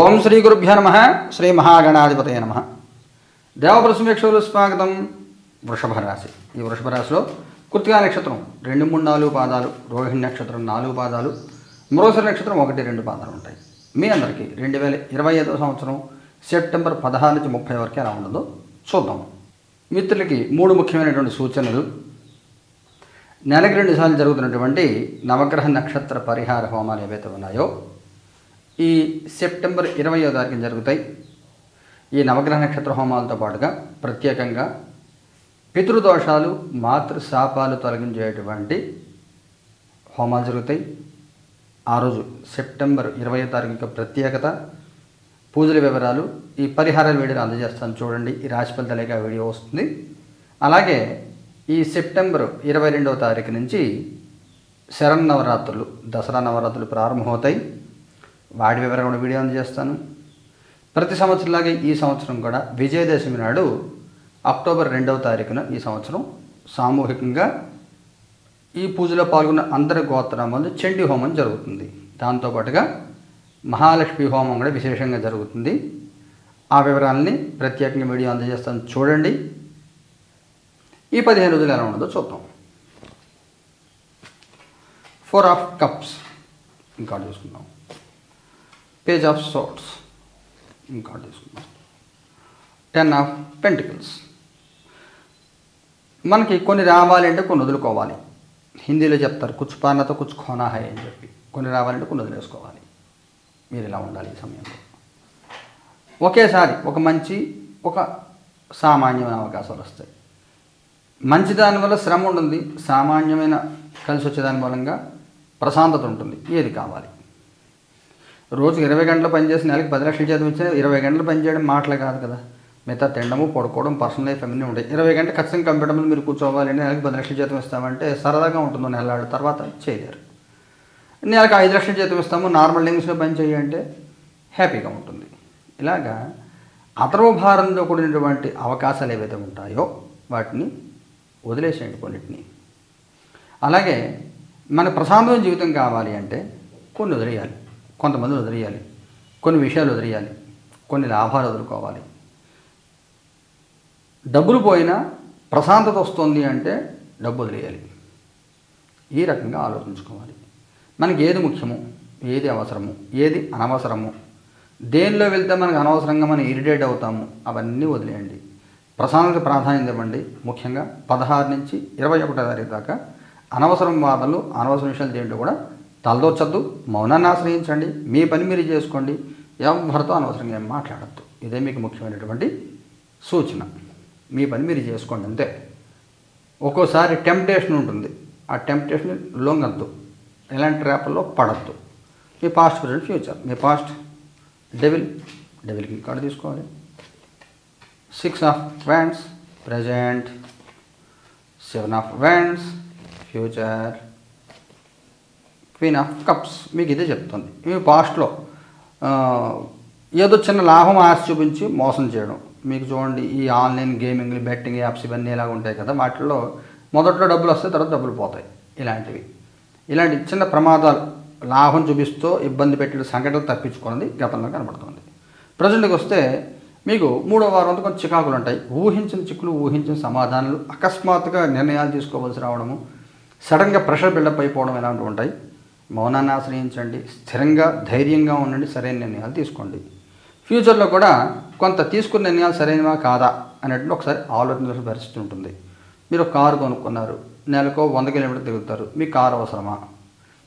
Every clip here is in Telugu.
ఓం శ్రీ గురుభ్యో నమ శ్రీ మహాగణాధిపతయ నమ. దేవప్రసమేక్షలు స్వాగతం వృషభ రాశి. ఈ వృషభ రాశిలో కృతికా నక్షత్రం రెండు మూడు నాలుగు పాదాలు రోహిణి నక్షత్రం నాలుగు పాదాలు మరోసరి నక్షత్రం ఒకటి రెండు పాదాలు ఉంటాయి. మీ అందరికీ రెండు వేల ఇరవై ఐదో సంవత్సరం సెప్టెంబర్ పదహారు నుంచి ముప్పై వరకు ఎలా ఉండదో చూద్దాం. మిత్రులకి మూడు ముఖ్యమైనటువంటి సూచనలు. నెలకి రెండు సార్లు జరుగుతున్నటువంటి నవగ్రహ నక్షత్ర పరిహార హోమాలు ఏవైతే ఉన్నాయో ఈ సెప్టెంబర్ ఇరవయో తారీఖున జరుగుతాయి. ఈ నవగ్రహ నక్షత్ర హోమాలతో పాటుగా ప్రత్యేకంగా పితృదోషాలు మాతృశాపాలు తొలగించేటువంటి హోమాలు జరుగుతాయి. ఆ రోజు సెప్టెంబర్ ఇరవై తారీఖు యొక్క ప్రత్యేకత పూజల వివరాలు ఈ పరిహారాల వీడియోలు అందజేస్తాను. చూడండి ఈ రాశి ఫలితాలేక వీడియో వస్తుంది. అలాగే ఈ సెప్టెంబర్ ఇరవై రెండవ తారీఖు నుంచి శరన్నవరాత్రులు దసరా నవరాత్రులు ప్రారంభమవుతాయి. వాటి వివరాలు కూడా వీడియో అందజేస్తాను. ప్రతి సంవత్సరంలాగే ఈ సంవత్సరం కూడా విజయదశమి నాడు అక్టోబర్ రెండవ తారీఖున ఈ సంవత్సరం సామూహికంగా ఈ పూజలో పాల్గొన్న అందరి గోత్రామాలు చండీ హోమం జరుగుతుంది. దాంతోపాటుగా మహాలక్ష్మి హోమం కూడా విశేషంగా జరుగుతుంది. ఆ వివరాలని ప్రత్యేకంగా వీడియో అందజేస్తాను. చూడండి. ఈ పదిహేను రోజులు ఎలా ఉండదో చూద్దాం. ఫోర్ ఆఫ్ కప్స్ ఇంకా చూసుకుందాం. పేజ్ ఆఫ్ సోట్స్ ఇంకా తీసుకుందాం టెన్ ఆఫ్ పెంటికల్స్ మనకి కొన్ని రావాలంటే కొన్ని వదులుకోవాలి. హిందీలో చెప్తారు కుచ్ పానతో కుచ్ ఖోనా హై అని చెప్పి. కొన్ని రావాలంటే కొన్ని వదిలేసుకోవాలి. మీరు ఇలా ఉండాలి ఈ సమయంలో. ఒకేసారి ఒక మంచి ఒక సామాన్యమైన అవకాశాలు వస్తాయి. మంచి దానివల్ల శ్రమ ఉంటుంది సామాన్యమైన కలిసి వచ్చేదాని మూలంగా ప్రశాంతత ఉంటుంది. ఏది కావాలి? రోజుకి ఇరవై గంటలు పనిచేసి నెలకి పది లక్షల జీతం ఇచ్చినా ఇరవై గంటలు పనిచేయడం మాటలు కాదు కదా. మిగతా తినడము పడుకోవడం పర్సనల్ లైఫ్ అన్నీ ఉంటాయి. ఇరవై గంటలు ఖచ్చితంగా కంప్యూటర్ మీద మీరు కూర్చోవాలి నెలకి పది లక్షల జీతం ఇస్తామంటే సరదాగా ఉంటుంది నెలలాడు తర్వాత చేయలేరు. నెలకు ఐదు లక్షల జీతం ఇస్తాము నార్మల్ లింగ్స్లో పని చేయంటే హ్యాపీగా ఉంటుంది. ఇలాగా అతర్వ భారంతో కూడినటువంటి అవకాశాలు ఏవైతే ఉంటాయో వాటిని వదిలేసేయండి కొన్నిటిని. అలాగే మన ప్రశాంతమైన జీవితం కావాలి అంటే కొన్ని వదిలేయాలి. కొంతమంది వదిలేయాలి. కొన్ని విషయాలు వదిలేయాలి. కొన్ని లాభాలు వదులుకోవాలి. డబ్బులు పోయినా ప్రశాంతత వస్తుంది అంటే డబ్బు వదిలేయాలి. ఈ రకంగా ఆలోచించుకోవాలి. మనకి ఏది ముఖ్యము? ఏది అవసరము? ఏది అనవసరము? దేనిలో వెళ్తే మనకు అనవసరంగా మనం ఇరిటేట్ అవుతాము? అవన్నీ వదిలేయండి. ప్రశాంతత ప్రాధాన్యత ఇవ్వండి. ముఖ్యంగా పదహారు నుంచి ఇరవై ఒకటో తారీఖు దాకా అనవసరం వాదనలు అనవసర విషయాలు దేంట్లో కూడా తలదోచద్దు మౌనాన్ని ఆశ్రయించండి మీ పని మీరు చేసుకోండి ఎవరితో అనవసరంగా ఏం మాట్లాడద్దు. ఇదే మీకు ముఖ్యమైనటువంటి సూచన. మీ పని మీరు చేసుకోండి అంతే. ఒక్కోసారి టెంప్టేషన్ ఉంటుంది. ఆ టెంప్టేషన్ లొంగద్దు. ఎలాంటి ట్రాప్లో పడద్దు. మీ పాస్ట్ ప్రజెంట్ ఫ్యూచర్. మీ పాస్ట్ డెవిల్ డెవిల్కి కార్డు తీసుకోవాలి. Six of wands present seven of wands future. Queen of cups మీకు ఇదే చెప్తుంది. ఇవి పాస్ట్లో ఏదో చిన్న లాభం ఆశ చూపించి మోసం చేయడం. మీకు చూడండి ఈ ఆన్లైన్ గేమింగ్ బెట్టింగ్ యాప్స్ ఇవన్నీ ఎలాగ ఉంటాయి కదా వాటిల్లో మొదట్లో డబ్బులు వస్తాయి తర్వాత డబ్బులు పోతాయి ఇలాంటివి. ఇలాంటి చిన్న ప్రమాదాలు లాభం చూపిస్తూ ఇబ్బంది పెట్టిన సంఘటనలు తప్పించుకున్నది గతంలో కనబడుతుంది. ప్రజెంట్కి వస్తే మీకు మూడో వారం అంతా కొంచెం చికాకులు ఉంటాయి. ఊహించిన చిక్కులు ఊహించిన సమాధానాలు అకస్మాత్తుగా నిర్ణయాలు తీసుకోవాల్సి రావడము సడన్గా ప్రెషర్ బిల్డప్ అయిపోవడం ఇలాంటివి ఉంటాయి. మౌనాన్ని ఆశ్రయించండి స్థిరంగా ధైర్యంగా ఉండండి సరైన నిర్ణయాలు తీసుకోండి. ఫ్యూచర్లో కూడా కొంత తీసుకున్న నిర్ణయాలు సరైనవా కాదా అనేటువంటి ఒకసారి ఆలోచించాల్సిన పరిస్థితి ఉంటుంది. మీరు కారు కొనుక్కున్నారు నెలకు వంద కిలోమీటర్లు తిరుగుతారు మీ కారు అవసరమా?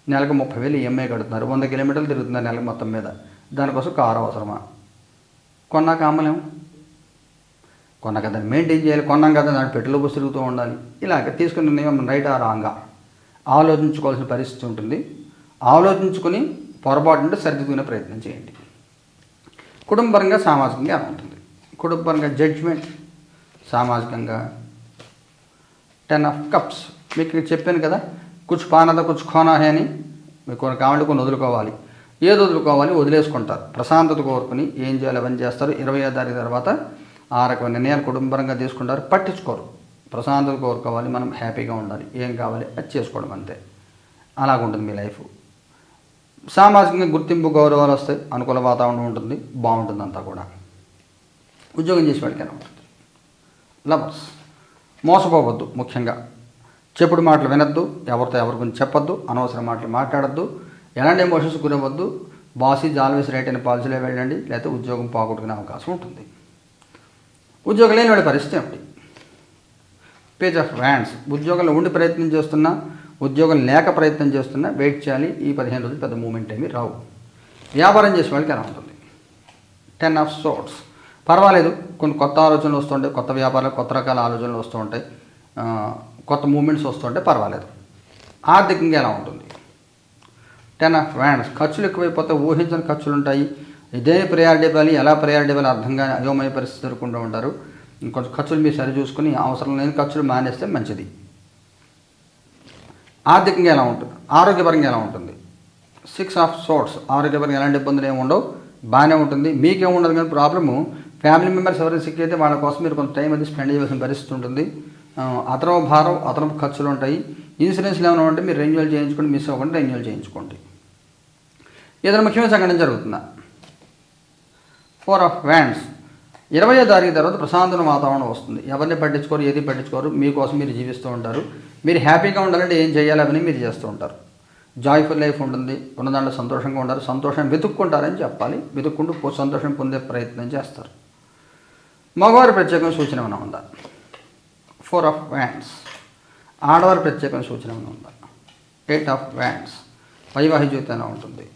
నెలకు ముప్పై వేలు ఈఎంఐ కడుతున్నారు వంద కిలోమీటర్లు తిరుగుతున్నారు నెలకు మొత్తం మీద దానికోసం కారు అవసరమా? కొన్నాక అమ్మలేము. కొన్నాక దాన్ని మెయింటైన్ చేయాలి కొన్నాం కదా దాని పెట్రోల్ బస్సు తిరుగుతూ ఉండాలి. ఇలాగ తీసుకున్న నిర్ణయం రైట్ ఆ రాంగా ఆలోచించుకోవాల్సిన పరిస్థితి ఉంటుంది. ఆలోచించుకొని పొరపాటుంటే సరిదిద్దుకునే ప్రయత్నం చేయండి. కుటుంబపరంగా సామాజికంగా ఎలా ఉంటుంది? కుటుంబపరంగా జడ్జ్మెంట్ సామాజికంగా టెన్ ఆఫ్ కప్స్ మీకు చెప్పాను కదా కుచ్ పానద కుచ్ ఖోనా హే అని. మీకు కొన్ని కావాలంటే కొన్ని వదులుకోవాలి. ఏది వదులుకోవాలి? వదిలేసుకుంటారు. ప్రశాంతత కోరుకుని ఏం చేయాలి అవన్నీ చేస్తారు. ఇరవై తారీఖు తర్వాత ఆ రకమైన నిర్ణయాలు కుటుంబపరంగా తీసుకుంటారు. పట్టించుకోరు. ప్రశాంతత కోరుకోవాలి. మనం హ్యాపీగా ఉండాలి. ఏం కావాలి? అది చేసుకోవడం అంతే. అలాగుంటుంది మీ లైఫ్. సామాజికంగా గుర్తింపు గౌరవాలు వస్తాయి. అనుకూల వాతావరణం ఉంటుంది. బాగుంటుంది అంతా కూడా. ఉద్యోగం చేసే వాళ్ళకైనా ఉంటుంది. లవర్స్ మోసపోవద్దు ముఖ్యంగా. చెప్పుడు మాటలు వినొద్దు ఎవరితో ఎవరి గురించి చెప్పొద్దు అనవసర మాటలు మాట్లాడద్దు ఎలాంటి ఎమోషన్స్ గురవద్దు బాసీ ఈజ్ ఆల్వేస్ రైట్ అయిన పాలసీలో వెళ్ళండి లేకపోతే ఉద్యోగం పోగొట్టుకునే అవకాశం ఉంటుంది. ఉద్యోగం లేని వాడి పరిస్థితి ఏమిటి? పేజ్ ఆఫ్ వ్యాండ్స్ ఉద్యోగంలో ఉండి ప్రయత్నం చేస్తున్నా ఉద్యోగం లేక ప్రయత్నం చేస్తున్నా వెయిట్ చేయాలి. ఈ పదిహేను రోజులు పెద్ద మూమెంట్ ఏమీ రావు. వ్యాపారం చేసే వాళ్ళకి ఎలా ఉంటుంది? టెన్ ఆఫ్ సోర్ట్స్ పర్వాలేదు. కొన్ని కొత్త ఆలోచనలు వస్తుంటాయి కొత్త వ్యాపారాలు కొత్త రకాల ఆలోచనలు వస్తూ ఉంటాయి. కొత్త మూమెంట్స్ వస్తుంటే పర్వాలేదు. ఆర్థికంగా ఎలా ఉంటుంది? టెన్ ఆఫ్ వ్యాండ్స్ ఖర్చులు ఎక్కువైపోతే ఊహించని ఖర్చులు ఉంటాయి. ఇదే ప్రయారిటీ ఇవ్వాలి ఎలా ప్రయారిటీ ఇవ్వాలి అర్థంగా అయోమయ పరిస్థితి ఎదుర్కొంటూ ఉంటారు. ఇంకొంచెం ఖర్చులు మీరు సరి చూసుకుని అవసరం లేని ఖర్చులు మానేస్తే మంచిది. ఆర్థికంగా ఎలా ఉంటుంది? ఆరోగ్యపరంగా ఎలా ఉంటుంది? సిక్స్ ఆఫ్ సోర్ట్స్ ఆరోగ్యపరంగా ఎలాంటి ఇబ్బందులు ఏమి ఉండవు. బాగానే ఉంటుంది. మీకేం ఉండదు కానీ ప్రాబ్లము ఫ్యామిలీ మెంబర్స్ ఎవరైనా సిక్ అయితే వాళ్ళ కోసం మీరు కొంత టైం అది స్పెండ్ చేయవలసిన పరిస్థితి ఉంటుంది. ఆ, అదనపు భారం అదనపు ఖర్చులు ఉంటాయి. ఇన్సూరెన్స్లు ఏమైనా ఉంటే మీరు రెన్యువల్ చేయించుకోండి మిస్ అవ్వకుండా రెన్యువల్ చేయించుకోండి. ఏదైనా ముఖ్యమైన సంఘటన జరుగుతుందా? ఫోర్ ఆఫ్ వ్యాండ్స్ ఇరవై తారీఖు తర్వాత ప్రశాంతమైన వాతావరణం వస్తుంది. ఎవరిని పట్టించుకోరు ఏది పట్టించుకోరు మీకోసం మీరు జీవిస్తూ ఉంటారు. మీరు హ్యాపీగా ఉండాలంటే ఏం చేయాలి అవన్నీ మీరు చేస్తూ ఉంటారు. జాయ్ఫుల్ లైఫ్ ఉంటుంది ఉన్న దాంట్లో సంతోషంగా ఉంటారు సంతోషం వెతుక్కుంటారని చెప్పాలి. వెతుక్కుంటూ పో- సంతోషం పొందే ప్రయత్నం చేస్తారు. మగవారి ప్రత్యేకమైన సూచన ఏమైనా ఉందా? ఫోర్ ఆఫ్ వ్యాండ్స్ ఆడవారి ప్రత్యేకమైన సూచన ఏమైనా ఉందా? ఎయిట్ ఆఫ్ వ్యాండ్స్ వైవాహిక అయినా ఉంటుంది?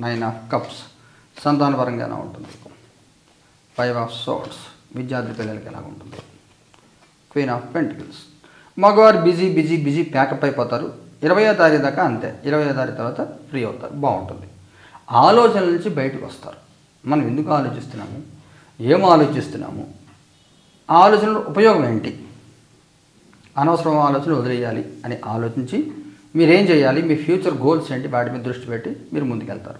నైన్ ఆఫ్ కప్స్ సంతానపరంగా ఉంటుంది? ఫైవ్ ఆఫ్ సోట్స్ విద్యార్థి పిల్లలకి ఎలా ఉంటుంది క్వీన్ ఆఫ్ పెంటికల్స్ మగవారు busy busy busy pack up అయిపోతారు. ఇరవయో తారీఖు దాకా అంతే. ఇరవయో తారీఖు తర్వాత ఫ్రీ అవుతారు. బాగుంటుంది. ఆలోచనల నుంచి బయటకు వస్తారు. మనం ఎందుకు ఆలోచిస్తున్నాము? ఏం ఆలోచిస్తున్నాము? ఆలోచనల ఉపయోగం ఏంటి? అనవసరం ఆలోచన వదిలేయాలి అని ఆలోచించి మీరేం చేయాలి? మీ ఫ్యూచర్ గోల్స్ ఏంటి? వాటి మీద దృష్టి పెట్టి మీరు ముందుకెళ్తారు.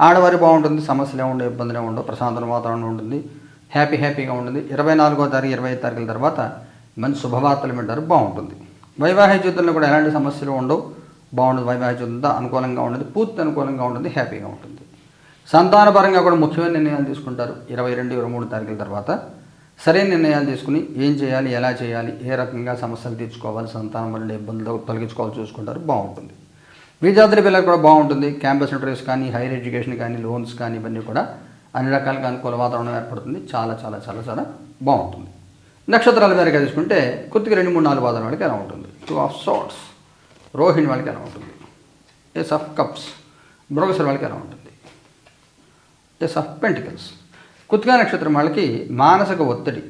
ఆడవారి బాగుంటుంది. సమస్యలు ఏముండవు ఇబ్బందులు ఏముండవు ప్రశాంతమైన వాతావరణం ఉంటుంది. హ్యాపీ హ్యాపీగా ఉంటుంది. ఇరవై నాలుగో తారీఖు ఇరవై ఐదు తారీఖుల తర్వాత మంచి శుభవార్తలు వింటారు బాగుంటుంది. వైవాహిక జీవితంలో కూడా ఎలాంటి సమస్యలు ఉండవు. బాగుంటుంది వైవాహిక జీవితంతో అనుకూలంగా ఉంటుంది పూర్తి అనుకూలంగా ఉంటుంది హ్యాపీగా ఉంటుంది. సంతానపరంగా కూడా ముఖ్యమైన నిర్ణయాలు తీసుకుంటారు. ఇరవై రెండు ఇరవై మూడు తారీఖుల తర్వాత సరైన నిర్ణయాలు తీసుకుని ఏం చేయాలి ఎలా చేయాలి ఏ రకంగా సమస్యలు తీర్చుకోవాలి సంతానం వల్ల ఇబ్బందులు తొలగించుకోవాలి చూసుకుంటారు బాగుంటుంది. విద్యార్థుల పిల్లలు కూడా బాగుంటుంది. క్యాంపస్ ఇంటర్వ్యూస్ కానీ హైయర్ ఎడ్యుకేషన్ కానీ లోన్స్ కానీ ఇవన్నీ కూడా అన్ని రకాలుగా అనుకూల వాతావరణం ఏర్పడుతుంది. చాలా చాలా చాలా చాలా బాగుంటుంది. నక్షత్రాల మేరకు తీసుకుంటే కొద్దిగా రెండు మూడు నాలుగు పాదాల వాళ్ళకి ఎలా ఉంటుంది? టూ ఆఫ్ సోట్స్ రోహిణి వాళ్ళకి ఎలా ఉంటుంది? ఎస్ ఆఫ్ కప్స్ బ్రోగసర్ వాళ్ళకి ఎలా ఉంటుంది? ఎస్ ఆఫ్ పెంటికల్స్ కుత్కా నక్షత్రం వాళ్ళకి మానసిక ఒత్తిడి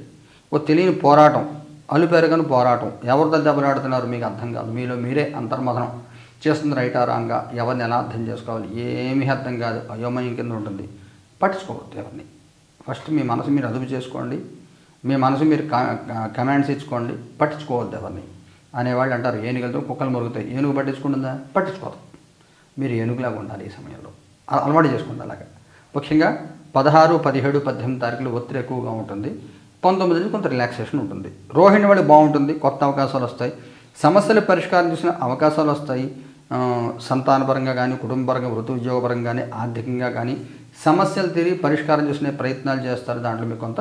ఓ తెలియని పోరాటం అలుపెరగని పోరాటం. ఎవరితో దెబ్బలాడుతున్నారు మీకు అర్థం కాదు. మీలో మీరే అంతర్మథనం చేస్తుంది రైట్ రాంగా. ఎవరిని ఎలా అర్థం చేసుకోవాలి? ఏమీ అర్థం కాదు. అయోమయం కింద ఉంటుంది. పట్టించుకోవద్దు ఎవరిని. ఫస్ట్ మీ మనసు మీరు అదుపు చేసుకోండి. మీ మనసు మీరు కమాండ్స్ ఇచ్చుకోండి పట్టించుకోవద్దు ఎవరిని అనేవాళ్ళు అంటారు ఏనుగులతో కుక్కలు మురుగుతాయి. ఏనుగు పట్టించుకుంటుందా? పట్టించుకోదు. మీరు ఏనుగులాగా ఉండాలి ఈ సమయంలో. అలవాటు చేసుకోండి అలాగా. ముఖ్యంగా పదహారు పదిహేడు పద్దెనిమిది తారీఖులు ఒత్తిడి ఎక్కువగా ఉంటుంది. పంతొమ్మిది కొంత రిలాక్సేషన్ ఉంటుంది. రోహిణి వాళ్ళు బాగుంటుంది కొత్త అవకాశాలు వస్తాయి. సమస్యల పరిష్కారం చేసిన అవకాశాలు వస్తాయి. సంతానపరంగా కానీ కుటుంబపరంగా వృత్తి ఉద్యోగపరంగా కానీ ఆర్థికంగా కానీ సమస్యలు తిరిగి పరిష్కారం చేసిన ప్రయత్నాలు చేస్తారు. దాంట్లో మీకు కొంత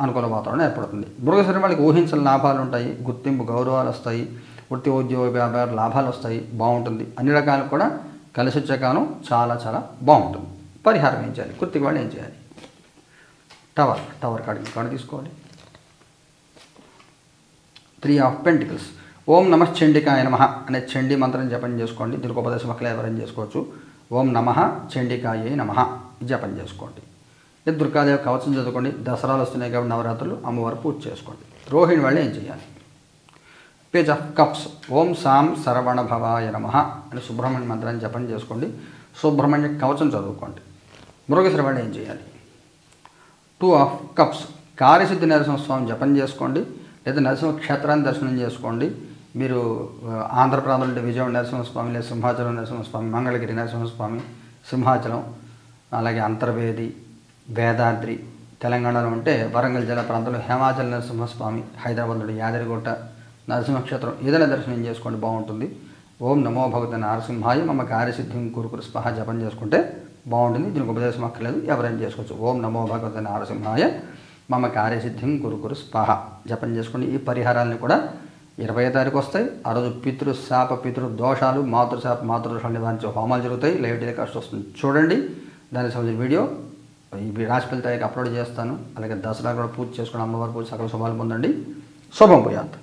అనుకూల వాతావరణం ఏర్పడుతుంది. మృగశిర వాళ్ళకి ఊహించిన లాభాలు ఉంటాయి. గుర్తింపు గౌరవాలు వస్తాయి. వృత్తి ఉద్యోగ వ్యాపార లాభాలు వస్తాయి. బాగుంటుంది. అన్ని రకాలు కూడా కలిసి వచ్చే కాలం చాలా చాలా బాగుంటుంది. పరిహారం ఏం చేయాలి? కుర్తికి వాళ్ళు ఏం చేయాలి? టవర్ టవర్ కాడికి కాడ తీసుకోవాలి. Three of pentacles. ఓం నమ చండికాయ నమ అనే చండి మంత్రం జపం చేసుకోండి. దీనికి ఉపదేశం అక్కడ ఎవరైనా చేసుకోవచ్చు. ఓం నమ చండికాయ నమ జపం చేసుకోండి. ఇది దుర్గాదేవి కవచం చదువుకోండి దసరాలు వస్తున్నాయి కాబట్టి నవరాత్రులు అమ్మవారు పూజ చేసుకోండి. రోహిణి వాళ్ళు ఏం చేయాలి? Page of cups. ఓం సాం సరవణ భవాయ నమ అని సుబ్రహ్మణ్య మంత్రాన్ని జపం చేసుకోండి సుబ్రహ్మణ్య కవచం చదువుకోండి. మృగశిర వాళ్ళు ఏం చేయాలి? Two of cups. కార్యసిద్ధి నరసింహస్వామి జపం చేసుకోండి లేదా నరసింహ క్షేత్రాన్ని దర్శనం చేసుకోండి. మీరు ఆంధ్రప్రాంతం ఆంధ్రప్రదేశ్ విజయవాడ నరసింహస్వామి లేదా సింహాచలం నరసింహస్వామి మంగళగిరి నరసింహస్వామి సింహాచలం అలాగే అంతర్వేది వేదాద్రి తెలంగాణలో ఉంటే వరంగల్ జిల్లా ప్రాంతంలో హేమాచల నరసింహస్వామి హైదరాబాద్లో యాదగిరిగుట్ట నరసింహక్షేత్రం ఏదైనా దర్శనం చేసుకోండి బాగుంటుంది. ఓం నమో భగవతి నరసింహాయ మమ కార్యసిద్ధిం కురుకురు స్పహ జపం చేసుకుంటే బాగుంటుంది. దీనికి ఉపదేశం అక్కర్లేదు ఎవరైనా చేసుకోవచ్చు. ఓం నమో భగవతి నరసింహాయ మమ కార్యసిద్ధిం కురుకురు స్పహ జపం చేసుకుని ఈ పరిహారాలను కూడా ఇరవై తారీఖు వస్తాయి. ఆ రోజు పితృ శాప పితృ దోషాలు మాతృశాప మాతృదోషాలు నివారించే హోమాలు జరుగుతాయి. లైవ్ టెలికాస్ట్ వస్తుంది. చూడండి దానికి సంబంధించిన వీడియో ఈ రాశి ఫలితానికి అప్లోడ్ చేస్తాను. అలాగే దసరా కూడా పూజ చేసుకుని అమ్మవారి పూజ సకల శుభాలు పొందండి. శుభం పోయాత్